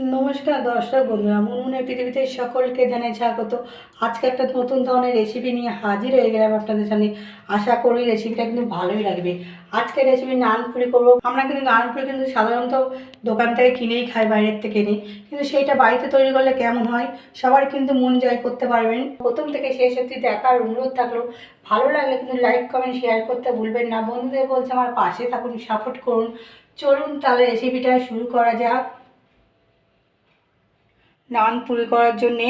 নমস্কার, দর্শক বন্ধুরা, মুনমুনের পৃথিবীতে সকলকে জানাই স্বাগত। আজকে একটা নতুন ধরনের রেসিপি নিয়ে হাজির হয়ে গেলাম আপনাদের সামনে। আশা করি রেসিপিটা কিন্তু ভালোই লাগবে। আজকে রেসিপি নানপুরি করব। আমরা কিন্তু নানপুরি কিন্তু সাধারণত দোকান থেকে কিনেই খাই, বাইরের থেকে নিই কিন্তু সেইটা বাড়িতে তৈরি করলে কেমন হয়, সবার কিন্তু মন জয় করতে পারবেন। প্রথম থেকে শেষ অবধি দেখার অনুরোধ থাকল। ভালো লাগলে কিন্তু লাইক কমেন্ট শেয়ার করতে ভুলবেন না। বন্ধুদের বলছে আমার পাশে থাকুন সাপোর্ট করুন। চলুন তাহলে রেসিপিটা শুরু করা যাক। নান পুরি করার জন্যে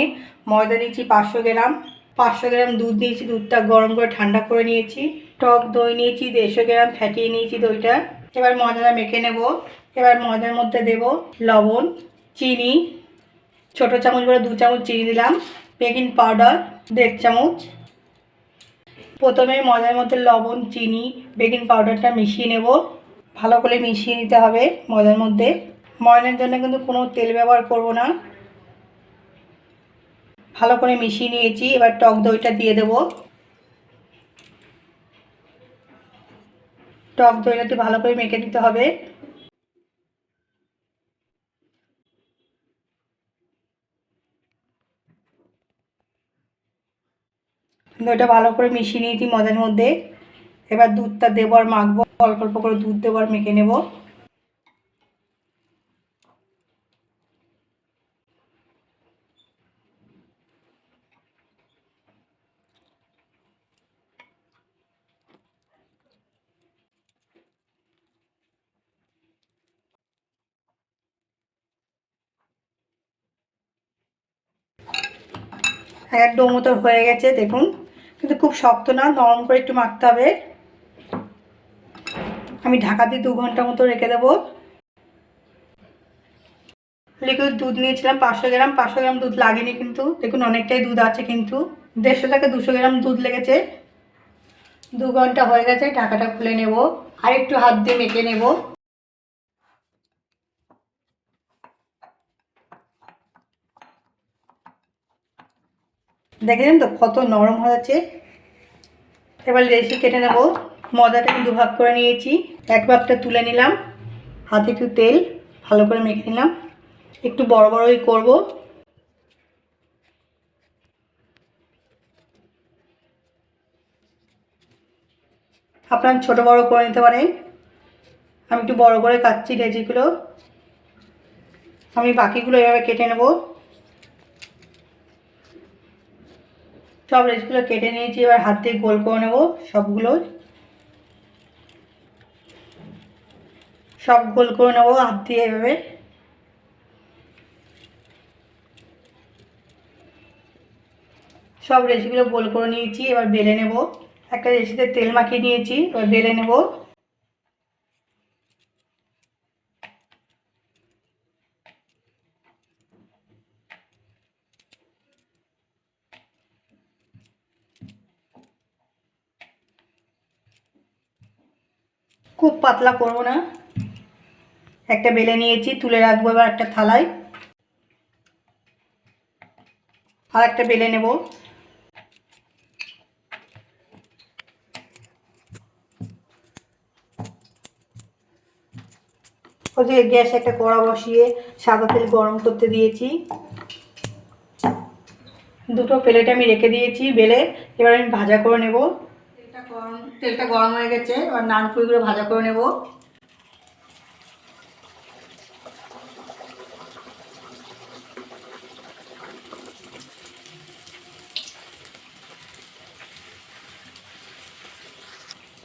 ময়দা নিয়েছি পাঁচশো গ্রাম। পাঁচশো গ্রাম দুধ নিয়েছি দুধটা গরম করে ঠান্ডা করে নিয়েছি। টক দই নিয়েছি, দেড়শো গ্রাম ফ্যাটিয়ে নিয়েছি দইটা। এবার ময়দাটা মেখে নেব। এবার ময়দার মধ্যে দেব লবণ, চিনি। ছোটো চামচ করে দু চামচ চিনি দিলাম। বেকিং পাউডার, দেড় চামচ। প্রথমে ময়দার মধ্যে লবণ, চিনি, বেকিং পাউডারটা মিশিয়ে নেব। ভালো করে মিশিয়ে নিতে হবে ময়দার মধ্যে। ময়দার জন্য কিন্তু কোনো তেল ব্যবহার করব না। ভালো করে মিশিয়ে নিয়েছি, এবার টক দইটা দিয়ে দেব। টক দইটাতে ভালো করে মেখে নিতে হবে। দইটা ভালো করে মিশিয়ে নিয়েছি মদের মধ্যে। এবার দুধটা দেবো আর মাখবো, অল্প অল্প করে দুধ দেবো আর মেখে নেব। এক ডো মতো হয়ে গেছে, দেখুন। কিন্তু খুব শক্ত না, নরম করে একটু মাখতে হবে। আমি ঢাকা দিয়ে দু ঘণ্টা মতো রেখে দেবো। লিকুইড দুধ নিয়েছিলাম, পাঁচশো গ্রাম। পাঁচশো গ্রাম দুধ লাগেনি কিন্তু। দেখুন, অনেকটাই দুধ আছে কিন্তু। দেড়শো থেকে দুশো গ্রাম দুধ লেগেছে। দু ঘণ্টা হয়ে গেছে, ঢাকাটা খুলে নেব। আর একটু হাত দিয়ে মেখে নেব। দেখেছেন তো? কত নরম হয়েছে এবার লেচি কেটে নেব। ময়দাটা কিন্তু ভাগ করে নিয়েছি। এক ভাগটা তুলে নিলাম। হাতে একটু তেল ভালো করে মেখে নিলাম। একটু বড় বড়ই করব। আপনার ছোট বড় করে নিতে পারেন। আমি একটু বড় করে কাটছি লেচিগুলো আমি বাকিগুলো এভাবে কেটে নেব। সব রেসগুলো কেটে নিয়েছি, এবার হাত দিয়ে গোল করে নেব সবগুলো। সব গোল করে নেব হাত দিয়ে এভাবে। সব রেসিগুলো গোল করে নিয়েছি, এবার বেলে নেব। একটা রেসিতে তেল মাখিয়ে নিয়েছি, এবার বেলে নেব। খুব পাতলা করব না। একটা বেলে নিয়েছি, তুলে রাখব এবার একটা থালায়। আর একটা বেলে নেব। ওদিকে গ্যাসে একটা কড়া বসিয়ে সাদা তেল গরম করতে দিয়েছি। দুটো প্লেট আমি রেখে দিয়েছি বেলে। এবার আমি ভাজা করে নেব। গরম, তেলটা গরম হয়ে গেছে, এবার নান পুরিগুলো ভাজা করে নেব।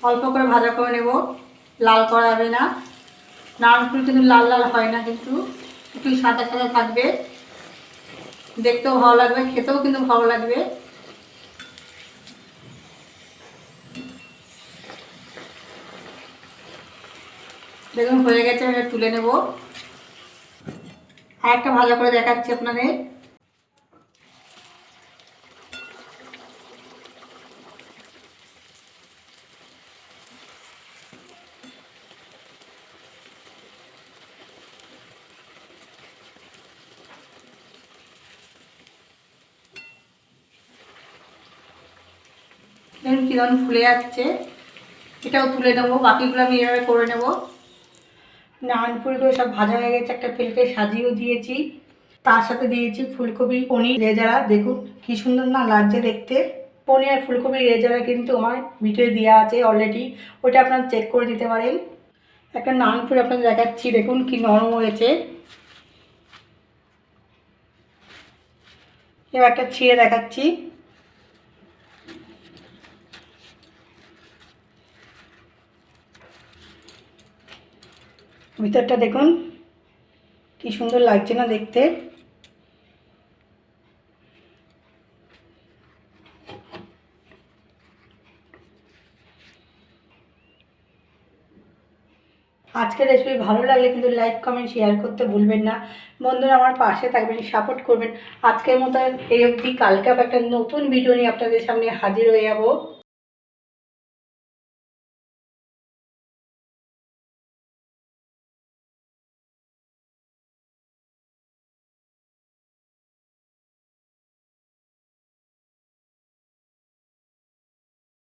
অল্প করে ভাজা করে নেব, লাল করা যাবে না। নান পুরি কিন্তু লাল লাল হয় না কিন্তু, একটু সাদা সাদা থাকবে। দেখতেও ভালো লাগবে, খেতেও কিন্তু ভালো লাগবে। দেখুন, হয়ে গেছে আমি তুলে নেব। আর একটা ভালো করে দেখাচ্ছি আপনাদের। কীরকম ফুলে যাচ্ছে। এটাও তুলে নেব, বাকিগুলো আমি এভাবে করে নেব। নানপুরিগুলো সব ভাজা হয়ে গেছে, একটা প্লেটে সাজিয়েও দিয়েছি। তার সাথে দিয়েছি ফুলকপি, পনির, রেজারা। দেখুন, কি সুন্দর না লাগছে দেখতে। পনির আর ফুলকপির রেজারা কিন্তু আমার ভিডিও দেওয়া আছে অলরেডি ওটা আপনারা চেক করে দিতে পারেন। একটা নানপুরি আপনাদের দেখাচ্ছি, দেখুন কি নরম হয়েছে। এবার একটা ছিঁড়ে দেখাচ্ছি। ভিতরটা দেখুন। কি সুন্দর লাগছে না দেখতে। আজকের রেসিপি ভালো লাগলে কিন্তু লাইক কমেন্ট শেয়ার করতে ভুলবেন না। বন্ধুরা আমার পাশে থাকবেন সাপোর্ট করবেন। আজকের মতো এই অবধি। কালকে আবার একটা নতুন ভিডিও নিয়ে আপনাদের সামনে হাজির হয়ে যাব।